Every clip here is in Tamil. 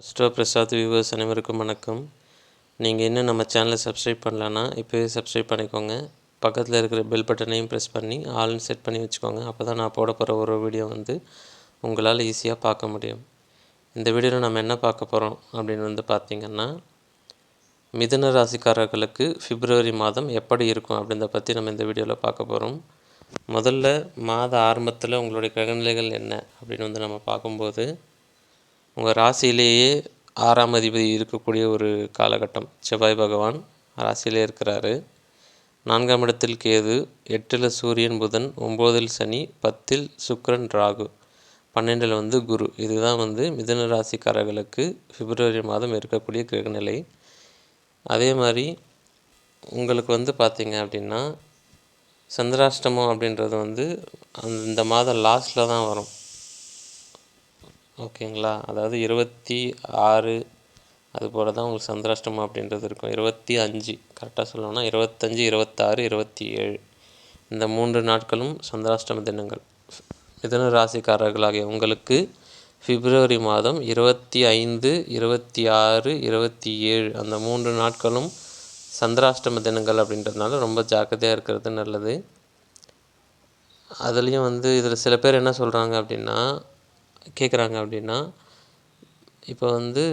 அஸ்ட்ரோ பிரசாத் வியூவர்ஸ் அனைவருக்கும் வணக்கம். நீங்கள் இன்னும் நம்ம சேனலை சப்ஸ்கிரைப் பண்ணலன்னா இப்போவே சப்ஸ்கிரைப் பண்ணிக்கோங்க. பக்கத்தில் இருக்கிற பெல் பட்டனையும் ப்ரெஸ் பண்ணி ஆல்னு செட் பண்ணி வச்சுக்கோங்க. அப்போ தான் நான் போட போகிற ஒரு வீடியோ வந்து உங்களால் ஈஸியாக பார்க்க முடியும். இந்த வீடியோவில் நம்ம என்ன பார்க்க போகிறோம் அப்படின்னு வந்து பார்த்திங்கன்னா மிதுன ராசிக்காரர்களுக்கு பிப்ரவரி மாதம் எப்படி இருக்கும் அப்படின்றத பற்றி நம்ம இந்த வீடியோவில் பார்க்க போகிறோம் முதல்ல மாத ஆரம்பத்தில் உங்களுடைய கிரகநிலைகள் என்ன அப்படின்னு வந்து நம்ம பார்க்கும்போது உங்கள் ராசியிலேயே ஆறாம் அதிபதி இருக்கக்கூடிய ஒரு காலகட்டம். செவ்வாய் பகவான் ராசியிலே இருக்கிறாரு. நான்காம் இடத்தில் கேது எட்டில் சூரியன் புதன் ஒம்போதில் சனி பத்தில் சுக்கரன் ராகு. பன்னெண்டில் வந்து குரு. இதுதான் வந்து மிதுன ராசிக்காரர்களுக்கு பிப்ரவரி மாதம் இருக்கக்கூடிய கிரகநிலை. அதே மாதிரி உங்களுக்கு வந்து பார்த்திங்க அப்படின்னா சந்திராஷ்டமம் அப்படின்றது வந்து அந்த இந்த மாதம் லாஸ்ட்டில் தான் வரும். ஓகேங்களா? அதாவது இருபத்தி ஆறு அதுபோல் தான் உங்களுக்கு சந்திராஷ்டமம் அப்படின்றது இருக்கும். இருபத்தி அஞ்சு கரெக்டாக சொல்லணும்னா இருபத்தஞ்சி இருபத்தாறு இருபத்தி ஏழு இந்த மூன்று நாட்களும் சந்திராஷ்டம தினங்கள். மிதன ராசிக்காரர்களாகிய உங்களுக்கு பிப்ரவரி மாதம் இருபத்தி ஐந்து இருபத்தி ஆறு இருபத்தி ஏழு. அந்த மூன்று நாட்களும் சந்திராஷ்டம தினங்கள் அப்படின்றதுனால ரொம்ப ஜாக்கிரதையாக இருக்கிறது நல்லது. அதுலேயும் வந்து இதில் சில பேர் என்ன சொல்கிறாங்க அப்படின்னா கேட்குறாங்க அப்படின்னா இப்போ வந்து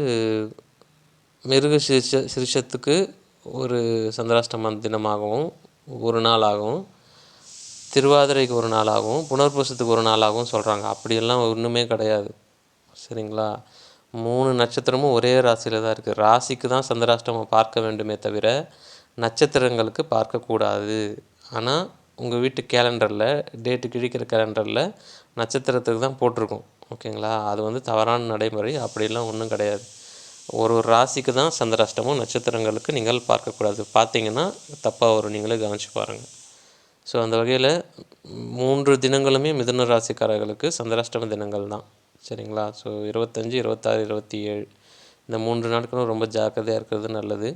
மிருக சிரிஷ சிரிஷத்துக்கு ஒரு சந்திராஷ்டம தினமாகவும் ஒரு நாளாகவும் திருவாதிரைக்கு ஒரு நாளாகவும் புனர்பூசத்துக்கு ஒரு நாளாகவும் சொல்கிறாங்க அப்படியெல்லாம் ஒன்றுமே கிடையாது. சரிங்களா? மூணு நட்சத்திரமும் ஒரே ராசியில் தான் இருக்குது ராசிக்கு தான் சந்திராஷ்டமம் பார்க்க வேண்டுமே தவிர நட்சத்திரங்களுக்கு பார்க்கக்கூடாது ஆனால் உங்கள் வீட்டு கேலண்டரில் டேட்டு கிழிக்கிற கேலண்டரில் நட்சத்திரத்துக்கு தான் போட்டிருக்கோம். ஓகேங்களா? அது வந்து தவறான நடைமுறை. அப்படிலாம் ஒன்றும் கிடையாது. ஒரு ஒரு ராசிக்கு தான் சந்திராஷ்டமும் நட்சத்திரங்களுக்கு நீங்கள் பார்க்கக்கூடாது. பார்த்தீங்கன்னா தப்பாக வரும். நீங்களே கவனிச்சு பாருங்கள் ஸோ அந்த வகையில் மூன்று தினங்களுமே மிதுன ராசிக்காரர்களுக்கு சந்திராஷ்டம தினங்கள் தான். சரிங்களா? ஸோ இருபத்தஞ்சி இருபத்தாறு இருபத்தி ஏழு இந்த மூன்று நாட்களும் ரொம்ப ஜாக்கிரதையாக இருக்கிறது நல்லது.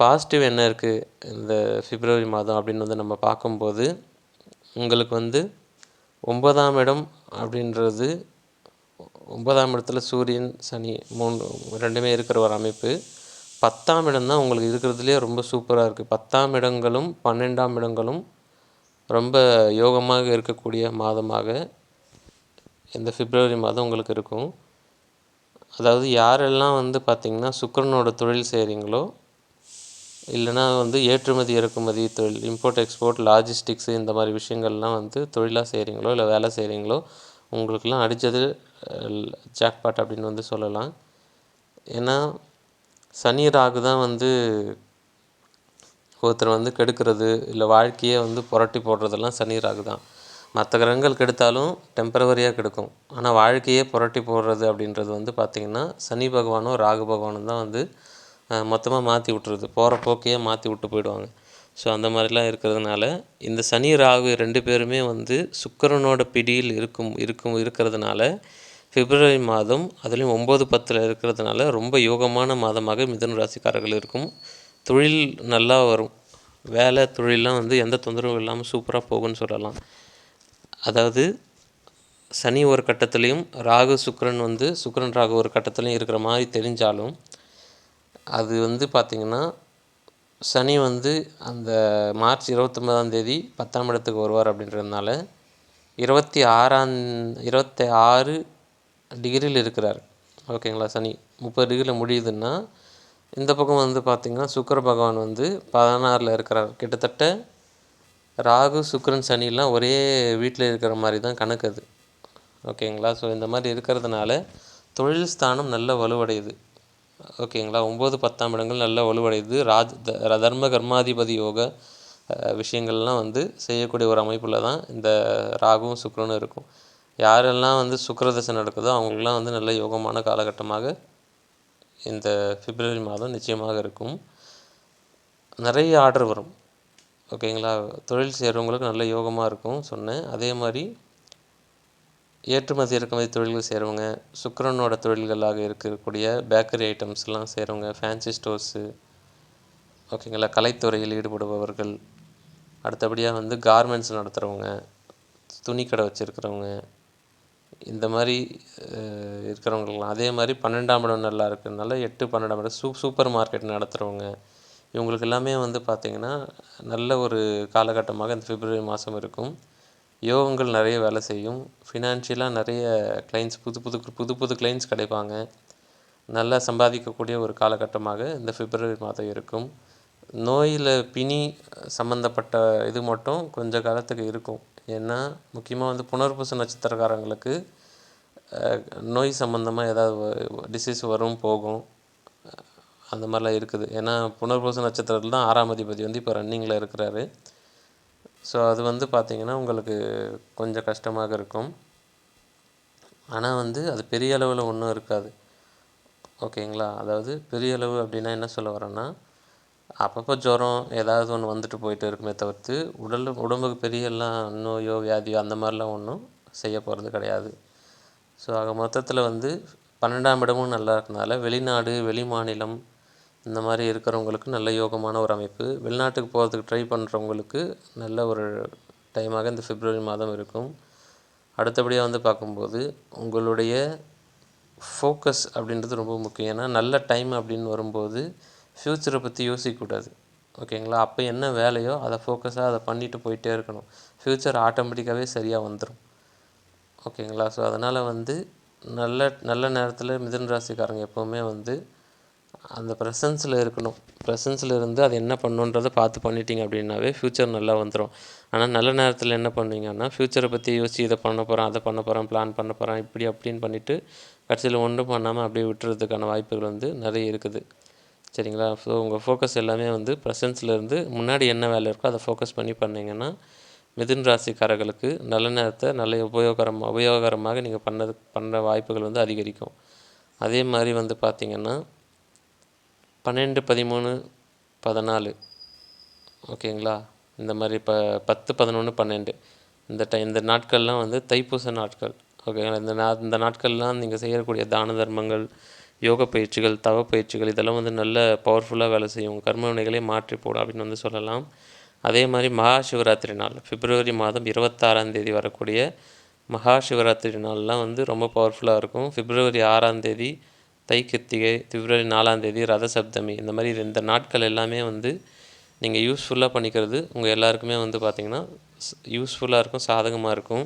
பாசிட்டிவ் என்ன இருக்குது இந்த பிப்ரவரி மாதம் அப்படின்னு வந்து நம்ம பார்க்கும்போது உங்களுக்கு வந்து ஒன்பதாம் இடம் அப்படின்றது ஒன்பதாம் இடத்துல சூரியன் சனி மூணு ரெண்டுமே இருக்கிற ஒரு அமைப்பு. பத்தாம் இடம் தான் உங்களுக்கு இருக்கிறதுலே ரொம்ப சூப்பராக இருக்குது பத்தாம் இடங்களும் பன்னெண்டாம் இடங்களும் ரொம்ப யோகமாக இருக்கக்கூடிய மாதமாக இந்த பிப்ரவரி மாதம் உங்களுக்கு இருக்கும். அதாவது யாரெல்லாம் வந்து பார்த்திங்கன்னா சுக்கரனோட தொழில் செய்கிறீங்களோ இல்லைனா வந்து ஏற்றுமதி இறக்குமதி தொழில் இம்போர்ட் எக்ஸ்போர்ட் லாஜிஸ்டிக்ஸு இந்த மாதிரி விஷயங்கள்லாம் வந்து தொழிலாக செய்கிறீங்களோ இல்லை வேலை செய்கிறீங்களோ உங்களுக்கெல்லாம் அடித்தது ஜாக்பாட் அப்படின்னு வந்து சொல்லலாம். ஏன்னா சனி ராகு தான் வந்து ஒருத்தர் வந்து கெடுக்கிறது இல்லை வாழ்க்கையே வந்து புரட்டி போடுறதெல்லாம் சனி ராகு தான். மற்ற கிரகங்கள் கெடுத்தாலும் டெம்பரவரியாக கெடுக்கும். ஆனால் வாழ்க்கையே புரட்டி போடுறது அப்படின்றது வந்து பார்த்திங்கன்னா சனி பகவானும் ராகு பகவானும் தான் வந்து மொத்தமாக மாற்றி விட்டுருது போகிற போக்கையே மாற்றி விட்டு போயிடுவாங்க. ஸோ அந்த மாதிரிலாம் இருக்கிறதுனால இந்த சனி ராகு ரெண்டு பேருமே வந்து சுக்கரனோட பிடியில் இருக்கும் இருக்கும் இருக்கிறதுனால பிப்ரவரி மாதம் அதுலேயும் ஒம்பது பத்தில் இருக்கிறதுனால ரொம்ப யோகமான மாதமாக மிதன ராசிக்காரர்கள் இருக்கும். தொழில் நல்லா வரும். வேலை தொழிலெலாம் வந்து எந்த தொந்தரவும் இல்லாமல் சூப்பராக போகும்னு சொல்லலாம். அதாவது சனி ஒரு கட்டத்துலேயும் ராகு சுக்கரன் வந்து சுக்கரன் ராகு ஒரு கட்டத்துலேயும் இருக்கிற மாதிரி தெரிஞ்சாலும் அது வந்து பார்த்திங்கன்னா சனி வந்து அந்த மார்ச் இருபத்தொம்பதாம் தேதி பத்தாம் இடத்துக்கு வருவார் அப்படின்றதுனால இருபத்தி ஆறாம் இருபத்தி ஆறு டிகிரியில் இருக்கிறார். ஓகேங்களா சனி. முப்பது டிகிரியில் முடியுதுன்னா இந்த பக்கம் வந்து பார்த்திங்கன்னா சுக்கர பகவான் வந்து பதினாறில் இருக்கிறார். கிட்டத்தட்ட ராகு சுக்கரன் சனிலாம் ஒரே வீட்டில் இருக்கிற மாதிரி தான் கணக்கு அது. ஓகேங்களா ஸோ இந்த மாதிரி இருக்கிறதுனால தொழில் ஸ்தானம் நல்ல வலுவடையுது. ஓகேங்களா? ஒம்பது பத்தாம் இடங்கள் நல்லா வலுவடையுது ராஜ் தர்ம கர்மாதிபதி யோக விஷயங்கள்லாம் வந்து செய்யக்கூடிய ஒரு அமைப்பில் தான் இந்த ராகுவும் சுக்கரனும் இருக்கும். யாரெல்லாம் வந்து சுக்கரதசை நடக்குதோ அவங்களுக்குலாம் வந்து நல்ல யோகமான காலகட்டமாக இந்த பிப்ரவரி மாதம் நிச்சயமாக இருக்கும். நிறைய ஆர்டர் வரும். ஓகேங்களா? தொழில் செய்கிறவங்களுக்கு நல்ல யோகமாக இருக்கும் சொன்னேன். அதே மாதிரி ஏற்றுமதி இறக்குமதி தொழில்கள் செய்கிறவங்க சுக்கரனோட தொழில்களாக இருக்கக்கூடிய பேக்கரி ஐட்டம்ஸ்லாம் செய்கிறவங்க ஃபேன்சி ஸ்டோர்ஸு ஓகேங்களா? கலைத்துறையில் ஈடுபடுபவர்கள். அடுத்தபடியாக வந்து கார்மெண்ட்ஸ் நடத்துகிறவங்க துணிக்கடை வச்சுருக்கிறவங்க. இந்த மாதிரி இருக்கிறவங்களுக்குலாம் அதே மாதிரி பன்னெண்டாம் இடம் நல்லா இருக்கிறதுனால எட்டு பன்னெண்டாம் இடம் சூ சூப்பர் மார்க்கெட் நடத்துகிறவங்க இவங்களுக்கு எல்லாமே வந்து பார்த்திங்கன்னா நல்ல ஒரு காலகட்டமாக இந்த பிப்ரவரி மாதம் இருக்கும். யோகங்கள் நிறைய வேலை செய்யும். ஃபினான்ஷியலாக நிறைய கிளைண்ட்ஸ் புது புது புது புது கிளைண்ட்ஸ் கிடைப்பாங்க. நல்லா சம்பாதிக்கக்கூடிய ஒரு காலகட்டமாக இந்த பிப்ரவரி மாதம் இருக்கும். நோயில் பிணி சம்மந்தப்பட்ட இது மட்டும் கொஞ்ச காலத்துக்கு இருக்கும். ஏன்னா முக்கியமாக வந்து புனர்பூச நட்சத்திரக்காரங்களுக்கு நோய் சம்மந்தமாக ஏதாவது டிசீஸ் வரும் போகும். அந்த மாதிரிலாம் இருக்குது. ஏன்னா புனர்பூச நட்சத்திரத்தில் தான் ஆறாம் அதிபதி வந்து இப்போ ரன்னிங்கில் இருக்கிறாரு. ஸோ அது வந்து பார்த்திங்கன்னா உங்களுக்கு கொஞ்சம் கஷ்டமாக இருக்கும். ஆனால் வந்து அது பெரிய அளவில் ஒன்றும் இருக்காது. ஓகேங்களா அதாவது பெரிய அளவு அப்படின்னா என்ன சொல்ல வரேன்னா அப்பப்போ ஜுரம் ஏதாவது ஒன்று வந்துட்டு போயிட்டு இருக்குமே தவிர்த்து உடல் உடம்புக்கு பெரிய எல்லாம் நோயோ வியாதியோ அந்த மாதிரிலாம் ஒன்றும் செய்ய போகிறது கிடையாது. ஸோ ஆக மொத்தத்தில் வந்து பன்னெண்டாம் இடமும் நல்லா இருக்கனால வெளிநாடு வெளி மாநிலம் இந்த மாதிரி இருக்கிறவங்களுக்கு நல்ல யோகமான ஒரு அமைப்பு. வெளிநாட்டுக்கு போகிறதுக்கு ட்ரை பண்ணுறவங்களுக்கு நல்ல ஒரு டைமாக இந்த பிப்ரவரி மாதம் இருக்கும். அடுத்தபடியாக வந்து பார்க்கும்போது உங்களுடைய ஃபோக்கஸ் அப்படின்றது ரொம்ப முக்கியம். ஏன்னா நல்ல டைம் அப்படின்னு வரும்போது ஃப்யூச்சரை பற்றி யோசிக்கக்கூடாது. ஓகேங்களா அப்போ என்ன வேலையோ அதை ஃபோக்கஸாக அதை பண்ணிட்டு போயிட்டே இருக்கணும். ஃப்யூச்சர் ஆட்டோமேட்டிக்காகவே சரியாக வந்துடும் ஓகேங்களா ஸோ அதனால் வந்து நல்ல நல்ல நேரத்தில் மிதன் ராசிக்காரங்க எப்போவுமே வந்து அந்த ப்ரெசன்ஸில் இருக்கணும். ப்ரெசன்ஸில் இருந்து அது என்ன பண்ணுன்றதை பார்த்து பண்ணிட்டீங்க அப்படின்னாவே ஃப்யூச்சர் நல்லா வந்துடும் ஆனால் நல்ல நேரத்தில் என்ன பண்ணுவீங்கன்னா ஃப்யூச்சரை பற்றி யோசிச்சு இதை பண்ண போகிறேன் அதை பண்ண போகிறேன் பிளான் பண்ண போகிறேன் இப்படி அப்படின்னு பண்ணிவிட்டு கடைசியில் ஒன்றும் பண்ணாமல் அப்படியே விட்டுறதுக்கான வாய்ப்புகள் வந்து நிறைய இருக்குது. சரிங்களா? ஸோ உங்கள் ஃபோக்கஸ் எல்லாமே வந்து ப்ரெசன்ஸில் இருந்து முன்னாடி என்ன வேலை இருக்கோ அதை ஃபோக்கஸ் பண்ணி பண்ணீங்கன்னா மிதுன் ராசிக்காரர்களுக்கு நல்ல நேரத்தை நல்ல உபயோகரம் உபயோகரமாக நீங்கள் பண்ணது பண்ணுற வாய்ப்புகள் வந்து அதிகரிக்கும். அதே மாதிரி வந்து பார்த்திங்கன்னா பன்னெண்டு பதிமூணு பதினாலு. ஓகேங்களா? இந்த மாதிரி இப்போ பத்து பதினொன்று பன்னெண்டு. இந்த டை இந்த நாட்கள்லாம் வந்து தைப்பூச நாட்கள். ஓகேங்களா? இந்த நா இந்த நாட்கள்லாம் நீங்கள் செய்யக்கூடிய தான தர்மங்கள் யோக பயிற்சிகள் தவ பயிற்சிகள் இதெல்லாம் வந்து நல்ல பவர்ஃபுல்லாக வேலை செய்யும். கர்ம வினைகளை மாற்றி போடும் அப்படின்னு வந்து சொல்லலாம். அதே மாதிரி மகா சிவராத்திரி நாள். பிப்ரவரி மாதம் இருபத்தாறாம் தேதி வரக்கூடிய மகா சிவராத்திரி நாள்லாம் வந்து ரொம்ப பவர்ஃபுல்லாக இருக்கும். பிப்ரவரி ஆறாம் தேதி தை கிருத்திகை பிப்ரவரி நாலாம் தேதி ரத சப்தமி இந்த மாதிரி இந்த நாட்கள் எல்லாமே வந்து நீங்கள் யூஸ்ஃபுல்லாக பண்ணிக்கிறது உங்கள் எல்லாருக்குமே வந்து பார்த்திங்கன்னா யூஸ்ஃபுல்லாக இருக்கும் சாதகமாக இருக்கும்.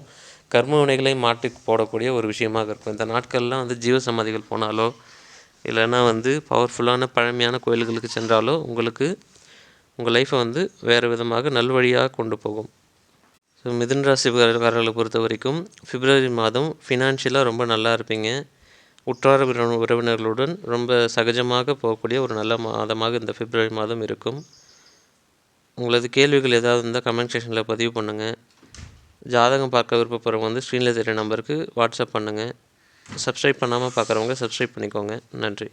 கர்ம வினைகளை மாட்டி போடக்கூடிய ஒரு விஷயமாக இருக்கும். இந்த நாட்கள்லாம் வந்து ஜீவசமாதிகள் போனாலோ இல்லைன்னா வந்து பவர்ஃபுல்லான பழமையான கோயில்களுக்கு சென்றாலோ உங்களுக்கு உங்கள் லைஃப்பை வந்து வேறு விதமாக நல்வழியாக கொண்டு போகும். ஸோ மிதுன் ராசிக்காரர்களை பொறுத்த வரைக்கும் பிப்ரவரி மாதம் ஃபினான்ஷியலாக ரொம்ப நல்லா இருப்பீங்க. உற்றார் உறவினர்களுடன் ரொம்ப சகஜமாக போகக்கூடிய ஒரு நல்ல மாதமாக இந்த பிப்ரவரி மாதம் இருக்கும். உங்களது கேள்விகள் ஏதாவது இருந்தால் கமெண்ட் செக்ஷனில் பதிவு பண்ணுங்கள் ஜாதகம் பார்க்க விருப்பப்படுறவங்க வந்து ஸ்க்ரீனில் தெரிய நம்பருக்கு வாட்ஸ்அப் பண்ணுங்கள் சப்ஸ்கிரைப் பண்ணாமல் பார்க்குறவங்க சப்ஸ்கிரைப் பண்ணிக்கோங்க. நன்றி.